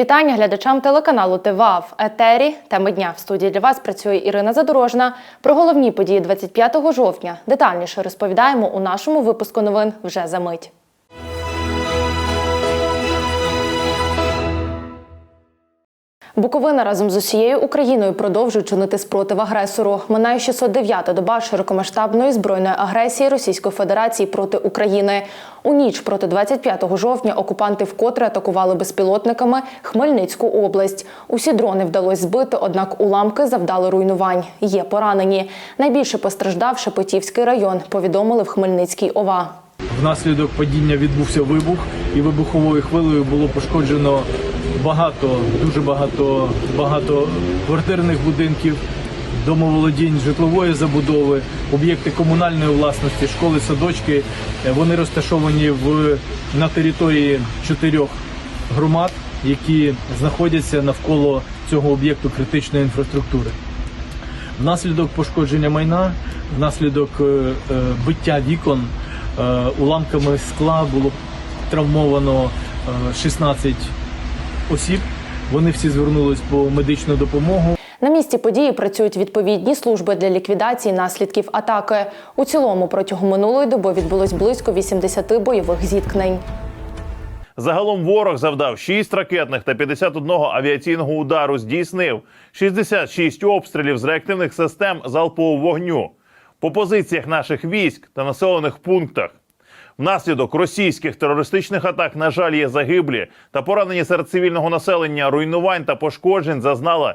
Вітання глядачам телеканалу ТВА в етері. Теми дня в студії для вас працює Ірина Задорожна. Про головні події 25 жовтня детальніше розповідаємо у нашому випуску новин вже за мить. Буковина разом з усією Україною продовжує чинити спротив агресору. Минає 609-та доба широкомасштабної збройної агресії Російської Федерації проти України. У ніч проти 25 жовтня окупанти вкотре атакували безпілотниками Хмельницьку область. Усі дрони вдалося збити, однак уламки завдали руйнувань. Є поранені. Найбільше постраждав Шепетівський район. Повідомили в Хмельницькій ОВА. Внаслідок падіння відбувся вибух, і вибуховою хвилею було пошкоджено багато, дуже багато, багато квартирних будинків, домоволодінь, житлової забудови, об'єкти комунальної власності, школи, садочки. Е, Вони розташовані в на території чотирьох громад, які знаходяться навколо цього об'єкту критичної інфраструктури. Внаслідок пошкодження майна, внаслідок е, е, биття вікон, уламками скла було травмовано е, 16 осіб. Вони всі звернулись по медичну допомогу. На місці події працюють відповідні служби для ліквідації наслідків атаки. У цілому протягом минулої доби відбулось близько 80 бойових зіткнень. Загалом ворог завдав 6 ракетних та 51 авіаційного удару. Здійснив 66 обстрілів з реактивних систем залпового вогню по позиціях наших військ та населених пунктах. Внаслідок російських терористичних атак, на жаль, є загиблі та поранені серед цивільного населення. Руйнувань та пошкоджень зазнала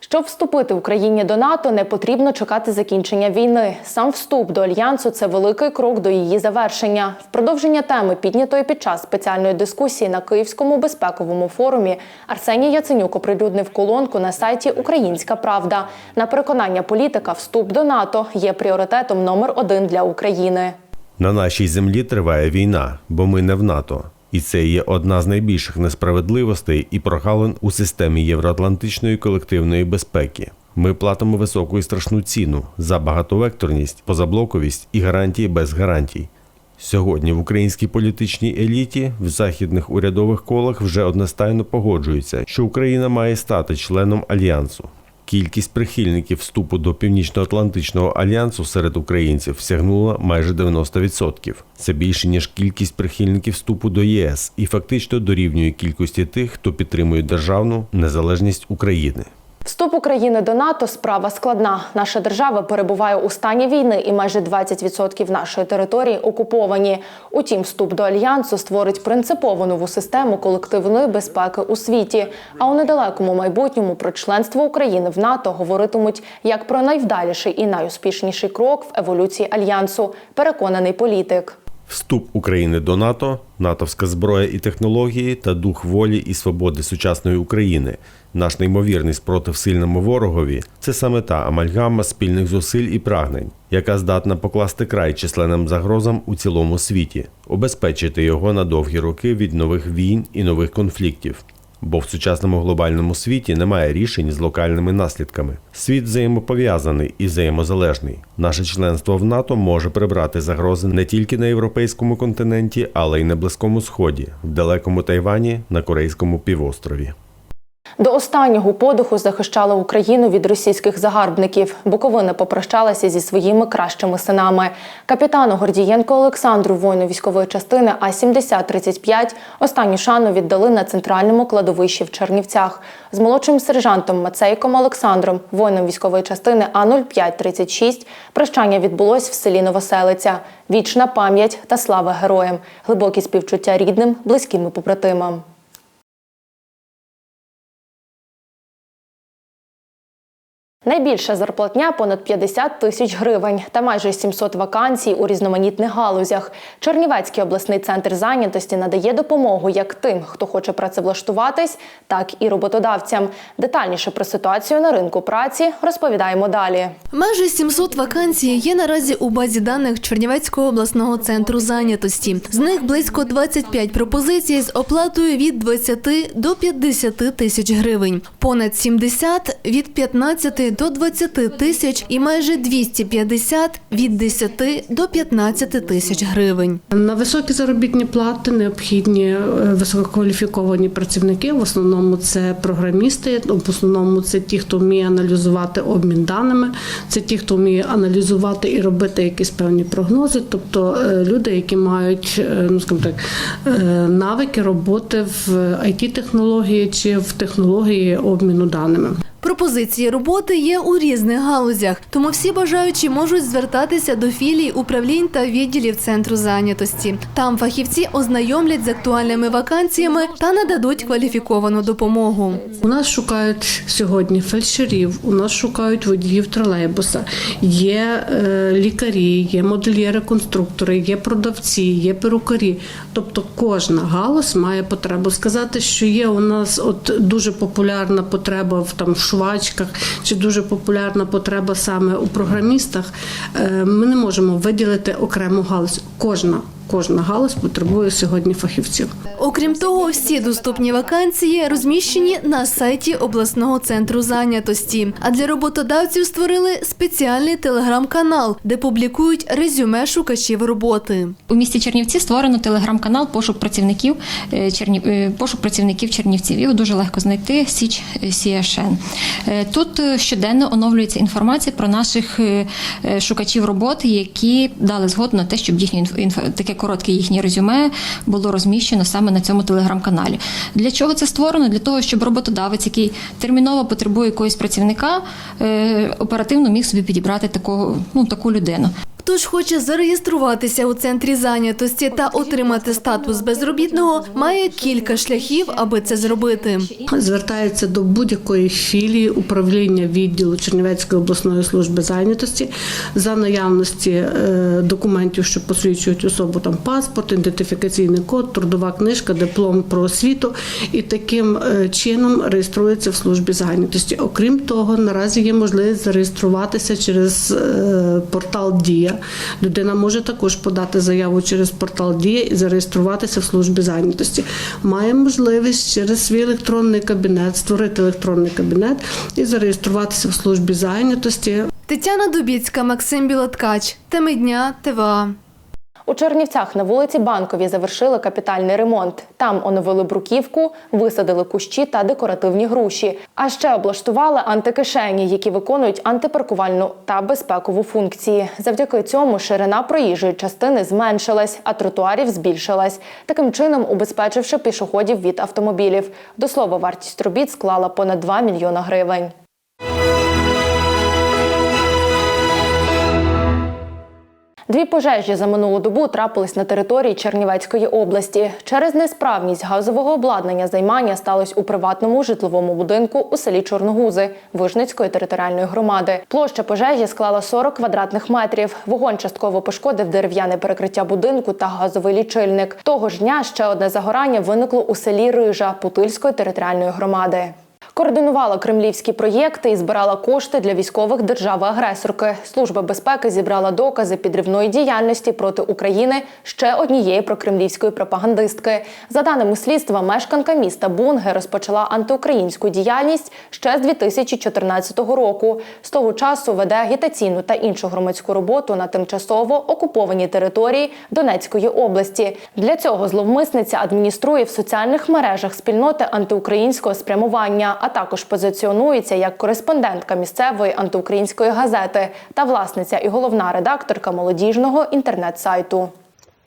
Щоб вступити Україні до НАТО, не потрібно чекати закінчення війни. Сам вступ до альянсу це великий крок до її завершення. В продовження теми, піднятої під час спеціальної дискусії на Київському безпековому форумі, Арсеній Яценюк оприлюднив колонку на сайті Українська Правда. На переконання політика, вступ до НАТО є пріоритетом номер один для України. На нашій землі триває війна, бо ми не в НАТО. І це є одна з найбільших несправедливостей і прогалин у системі євроатлантичної колективної безпеки. Ми платимо високу і страшну ціну за багатовекторність, позаблоковість і гарантії без гарантій. Сьогодні в українській політичній еліті в західних урядових колах вже одностайно погоджуються, що Україна має стати членом альянсу. Кількість прихильників вступу до Північно-Атлантичного альянсу серед українців сягнула майже 90%. Це більше ніж кількість прихильників вступу до ЄС і фактично дорівнює кількості тих, хто підтримує державну незалежність України. Вступ України до НАТО справа складна. Наша держава перебуває у стані війни, і майже 20% нашої території окуповані. Утім, вступ до альянсу створить принципово нову систему колективної безпеки у світі. А у недалекому майбутньому про членство України в НАТО говоритимуть як про найвдаліший і найуспішніший крок в еволюції альянсу. Переконаний політик. Вступ України до НАТО, натовська зброя і технології та дух волі і свободи сучасної України, наш неймовірний спротив сильному ворогові це саме та амальгама спільних зусиль і прагнень, яка здатна покласти край численним загрозам у цілому світі, обезпечити його на довгі роки від нових війн і нових конфліктів. Бо в сучасному глобальному світі немає рішень з локальними наслідками. Світ взаємопов'язаний і взаємозалежний. Наше членство в НАТО може прибрати загрози не тільки на європейському континенті, але й на Близькому Сході, в далекому Тайвані, на Корейському півострові. До останнього подиху захищала Україну від російських загарбників. Буковина попрощалася зі своїми кращими синами. Капітану Гордієнко Олександру, воїну військової частини А 7035 останню шану віддали на центральному кладовищі в Чернівцях. З молодшим сержантом Мацейком Олександром, воїном військової частини А 0536 прощання відбулось в селі Новоселиця. Вічна пам'ять та слава героям, глибокі співчуття рідним, близьким і побратимам. Найбільша зарплатня понад 50 тисяч гривень та майже 700 вакансій у різноманітних галузях. Чернівецький обласний центр зайнятості надає допомогу як тим, хто хоче працевлаштуватись, так і роботодавцям. Детальніше про ситуацію на ринку праці розповідаємо далі. Майже 700 вакансій є наразі у базі даних Чернівецького обласного центру зайнятості. З них близько 25 пропозицій з оплатою від 20 до 50 тисяч гривень, понад 70 – від 15 до 20 тисяч і майже 250 – від 10 до 15 тисяч гривень. На високі заробітні плати необхідні е, висококваліфіковані працівники. В основному це програмісти, в основному це ті, хто вміє аналізувати обмін даними, це ті, хто вміє аналізувати і робити якісь певні прогнози, тобто е, люди, які мають е, ну скажімо так навики роботи в it технології чи в технології обміну даними. Пропозиції роботи є у різних галузях, тому всі бажаючі можуть звертатися до філій управлінь та відділів центру зайнятості. Там фахівці ознайомлять з актуальними вакансіями та нададуть кваліфіковану допомогу. У нас шукають сьогодні фельдшерів, у нас шукають водіїв тролейбуса, є е, лікарі, є модельєри-конструктори, є продавці, є перукарі. Тобто кожна галузь має потребу. Сказати, що є у нас от дуже популярна потреба в там швачках, чи дуже популярна потреба саме у програмістах. е, Ми не можемо виділити окрему галузь. Кожна. Кожна галузь потребує сьогодні фахівців. Окрім того, всі доступні вакансії розміщені на сайті обласного центру зайнятості. А для роботодавців створили спеціальний телеграм-канал, де публікують резюме шукачів роботи. У місті Чернівці створено телеграм-канал пошук працівників е, Чернів... е, пошук працівників Чернівців. Його дуже легко знайти. Січ е, CSN. Е, Тут щоденно оновлюється інформація про наших шукачів роботи, які дали згоду на те, щоб інф- таке коротке їхнє резюме було розміщено саме на цьому телеграм-каналі. Для чого це створено? Для того, щоб роботодавець, який терміново потребує якогось працівника, е, оперативно міг собі підібрати такого, ну таку людину. Хто ж хоче зареєструватися у центрі зайнятості та отримати статус безробітного, має кілька шляхів, аби це зробити. звертається до будь-якої філії управління відділу Чернівецької обласної служби зайнятості за наявності е, документів, що посвідчують особу, там паспорт, ідентифікаційний код, трудова книжка, диплом про освіту, і таким е, чином реєструється в службі зайнятості. Окрім того, наразі є можливість зареєструватися через е, портал Дія. Людина може також подати заяву через портал Дія і зареєструватися в службі зайнятості. Має можливість через свій електронний кабінет створити електронний кабінет і зареєструватися в службі зайнятості. Тетяна Дубіцька, Максим Білоткач. Теми дня ТВА. У Чернівцях на вулиці Банковій завершили капітальний ремонт. Там оновили бруківку, висадили кущі та декоративні груші. А ще облаштували антикишені, які виконують антипаркувальну та безпекову функції. Завдяки цьому ширина проїжджої частини зменшилась, а тротуарів збільшилась. Таким чином, убезпечивши пішоходів від автомобілів. До слова, вартість робіт склала понад 2 мільйона гривень. Дві пожежі за минулу добу трапились на території Чернівецької області. Через несправність газового обладнання займання сталося у приватному житловому будинку у селі Чорногузи Вижницької територіальної громади. Площа пожежі склала 40 квадратних метрів. Вогонь частково пошкодив дерев'яне перекриття будинку та газовий лічильник. Того ж дня ще одне загорання виникло у селі Рижа Путильської територіальної громади. Координувала кремлівські проєкти і збирала кошти для військових держави-агресорки. Служба безпеки зібрала докази підривної діяльності проти України ще однієї прокремлівської пропагандистки. За даними слідства, мешканка міста Бунге розпочала антиукраїнську діяльність ще з 2014 року. З того часу веде агітаційну та іншу громадську роботу на тимчасово окупованій території Донецької області. Для цього зловмисниця адмініструє в соціальних мережах спільноти антиукраїнського спрямування, а також позиціонується як кореспондентка місцевої антиукраїнської газети та власниця і головна редакторка молодіжного інтернет-сайту.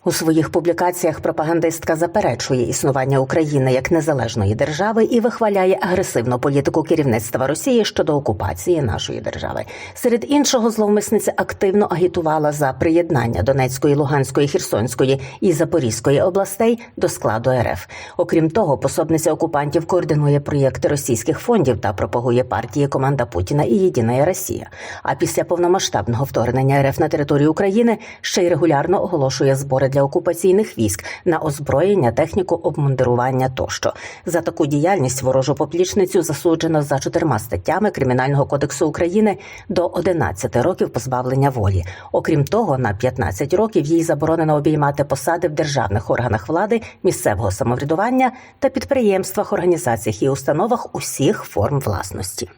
У своїх публікаціях пропагандистка заперечує існування України як незалежної держави і вихваляє агресивну політику керівництва Росії щодо окупації нашої держави. Серед іншого, зловмисниця активно агітувала за приєднання Донецької, Луганської, Херсонської і Запорізької областей до складу РФ. Окрім того, пособниця окупантів координує проєкти російських фондів та пропагує партії команда Путіна і Єдина Росія. А після повномасштабного вторгнення РФ на територію України ще й регулярно оголошує збори для окупаційних військ на озброєння, техніку, обмундирування тощо. За таку діяльність ворожу поплічницю засуджено за чотирма статтями Кримінального кодексу України до 11 років позбавлення волі. Окрім того, на 15 років їй заборонено обіймати посади в державних органах влади, місцевого самоврядування та підприємствах, організаціях і установах усіх форм власності.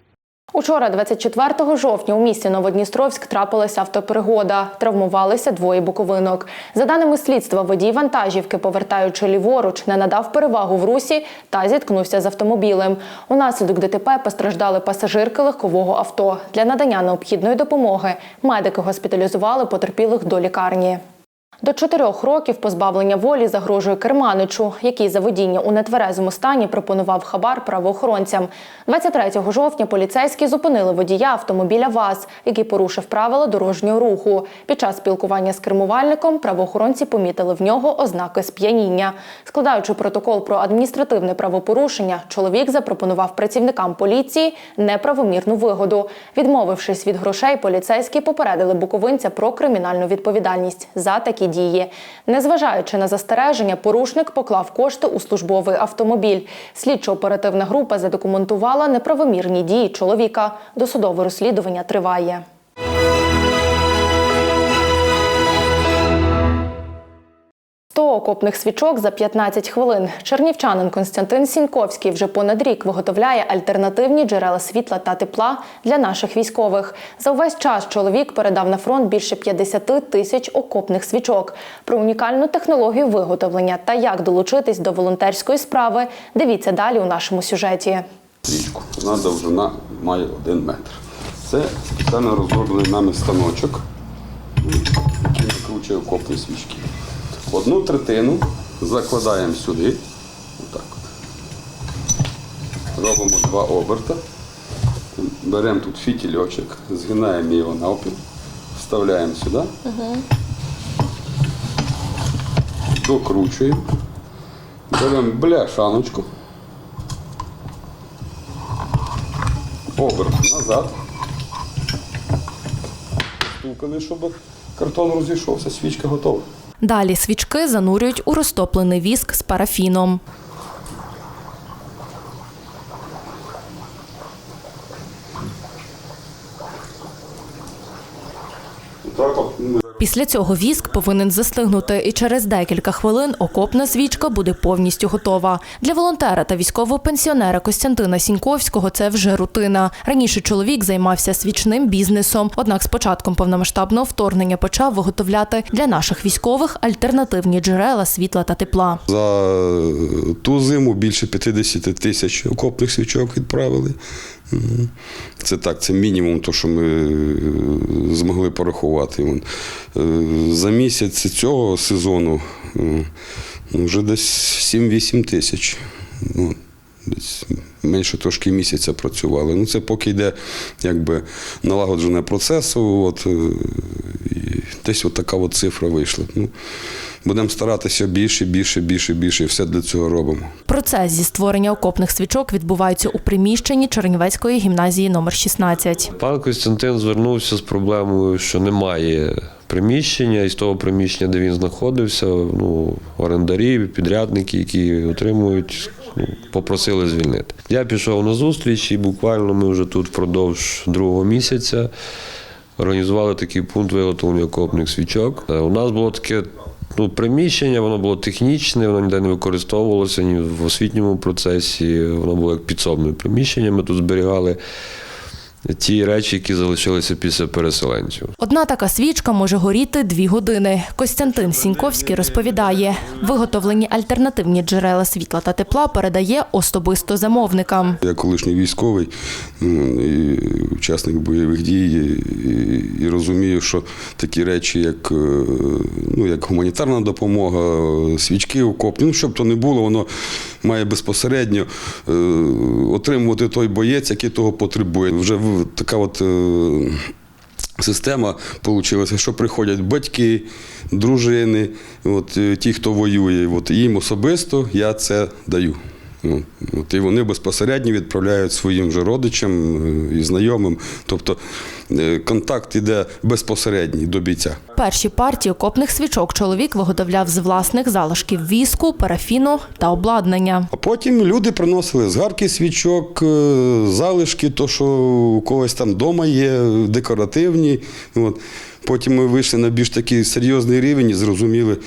Учора, 24 жовтня, у місті Новодністровськ трапилася автопригода. Травмувалися двоє буковинок. За даними слідства, водій вантажівки, повертаючи ліворуч, не надав перевагу в русі та зіткнувся з автомобілем. Унаслідок ДТП постраждали пасажирки легкового авто. Для надання необхідної допомоги медики госпіталізували потерпілих до лікарні. До чотирьох років позбавлення волі загрожує керманичу, який за водіння у нетверезому стані пропонував хабар правоохоронцям. 23 жовтня поліцейські зупинили водія автомобіля ВАЗ, який порушив правила дорожнього руху. Під час спілкування з кермувальником правоохоронці помітили в нього ознаки сп'яніння. Складаючи протокол про адміністративне правопорушення, чоловік запропонував працівникам поліції неправомірну вигоду. Відмовившись від грошей, поліцейські попередили буковинця про кримінальну відповідальність за такі дії. Незважаючи на застереження, порушник поклав кошти у службовий автомобіль. Слідчо-оперативна група задокументувала неправомірні дії чоловіка. Досудове розслідування триває. Сто окопних свічок за 15 хвилин. Чернівчанин Константин Сіньковський вже понад рік виготовляє альтернативні джерела світла та тепла для наших військових. За увесь час чоловік передав на фронт більше 50 тисяч окопних свічок. Про унікальну технологію виготовлення та як долучитись до волонтерської справи. Дивіться далі у нашому сюжеті. Свічку. Вона довжина має один метр. Це спеціально розроблений нами станочок, який накручує окопні свічки. Одну третину закладаємо сюди. Отак от. Робимо два оберта. Беремо тут фітільочок, згинаємо його навпіл, вставляємо сюди. Докручуємо. Беремо бляшаночку. оберт назад. Стукали, щоб картон розійшовся, свічка готова. Далі свічки занурюють у розтоплений віск з парафіном. Так от ми Після цього віск повинен застигнути, і через декілька хвилин окопна свічка буде повністю готова. Для волонтера та військового пенсіонера Костянтина Сіньковського це вже рутина. Раніше чоловік займався свічним бізнесом, однак з початком повномасштабного вторгнення почав виготовляти для наших військових альтернативні джерела світла та тепла. за ту зиму більше 50 тисяч окопних свічок відправили. Це так, це мінімум, то, що ми е, змогли порахувати. Е, За місяць цього сезону е, ну, вже десь 7-8 тисяч. Ну, Десь менше трошки місяця працювали. Ну, це поки йде якби налагоджене процесу. От, і десь от така от цифра вийшла. Ну, будемо старатися більше, більше, більше, більше, і все для цього робимо. Процес зі створення окопних свічок відбувається у приміщенні Чернівецької гімназії номер 16. Пан Костянтин звернувся з проблемою, що немає приміщення, і з того приміщення, де він знаходився, ну, орендарі, підрядники, які отримують, ну, попросили звільнити. Я пішов на зустріч, і буквально ми вже тут впродовж другого місяця організували такий пункт виготовлення окопних свічок. Е, У нас було таке. Ну, приміщення, воно було технічне, воно ніде не використовувалося ні в освітньому процесі, воно було як підсобне приміщення. Ми тут зберігали ті речі, які залишилися після переселенців. Одна така свічка може горіти дві години. Костянтин Сіньковський розповідає, виготовлені альтернативні джерела світла та тепла передає особисто замовникам. Я колишній військовий, і учасник бойових дій, і, розумію, що такі речі, як, е, ну, як гуманітарна допомога, свічки окопні, ну, щоб то не було, воно має безпосередньо е, отримувати той боєць, який того потребує. Вже в- така от. е, Система вийшла, що приходять батьки, дружини, от, е, ті, хто воює, от, їм особисто я це даю. Ну, От, і вони безпосередньо відправляють своїм же родичам е, і знайомим. Тобто е, контакт іде безпосередній до бійця. Перші партії окопних свічок чоловік виготовляв з власних залишків віску, парафіну та обладнання. А потім люди приносили згарки свічок, е, залишки, то, що у когось там вдома є, декоративні. От. Потім ми вийшли на більш такий серйозний рівень і зрозуміли,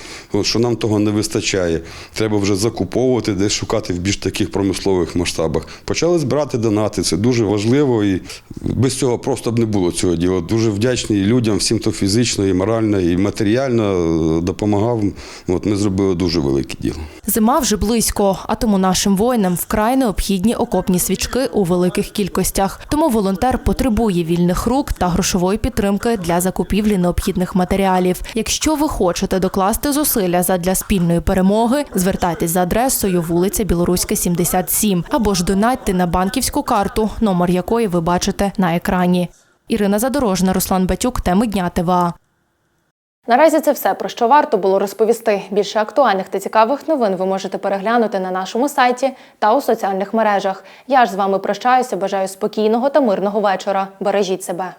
що нам того не вистачає. Треба вже закуповувати, десь шукати в більш таких промислових масштабах. Почали збирати донати. Це дуже важливо. І без цього просто б не було цього діла. Дуже вдячний людям, всім, хто фізично, і морально, і матеріально е, допомагав. От, ми зробили дуже велике діло. Зима вже близько, а тому нашим воїнам вкрай необхідні окопні свічки у великих кількостях. Тому волонтер потребує вільних рук та грошової підтримки для закупівлі необхідних матеріалів. Якщо ви хочете докласти зусилля задля спільної перемоги, звертайтесь за адресою вулиця Білоруська, 77 або ж донатьте на банківську карту, номер якої ви бачите на екрані. Ірина Задорожна, Руслан Батюк, теми дня ТВА. Наразі це все про що варто було розповісти. Більше актуальних та цікавих новин ви можете переглянути на нашому сайті та у соціальних мережах. Я ж з вами прощаюся. Бажаю спокійного та мирного вечора. Бережіть себе.